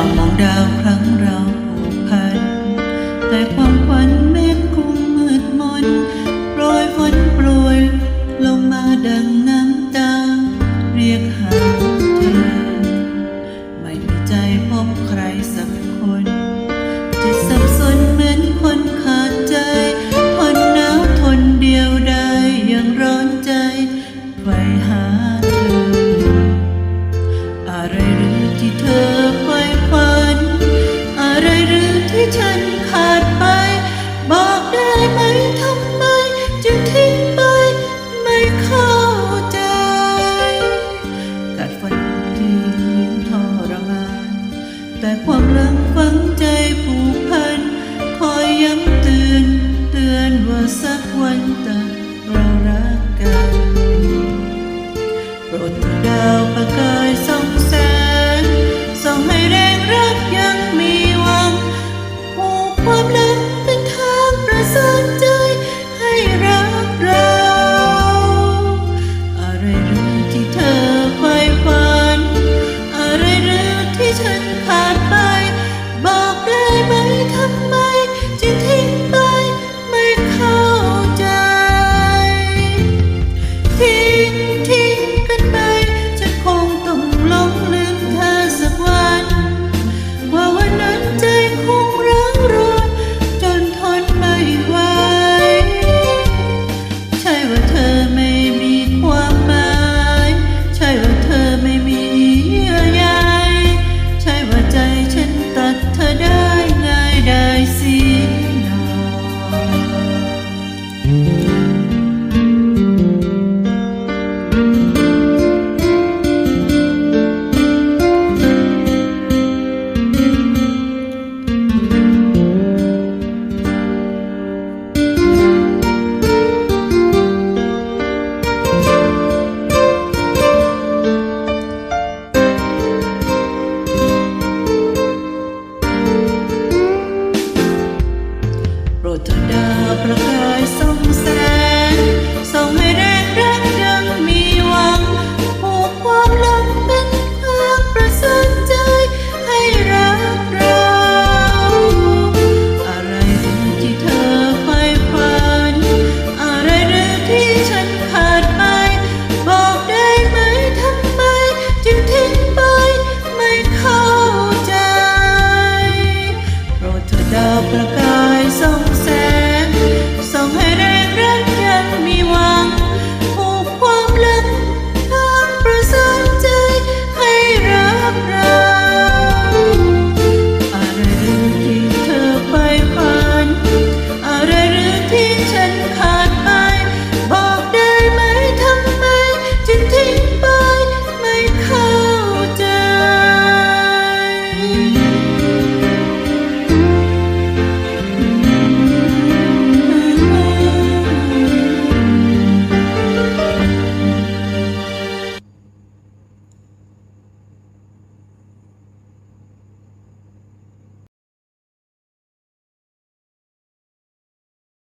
ควมองดาวครั้งเราผูกพัน แต่ความฝันเม็ดคงมืดมนโปรยฝนโปรยลงมาดังน้ำตา เรียกหาเธอ ไม่มีใจพบใครสักคน แต่ความรังฝังใจผูก ประกา me why.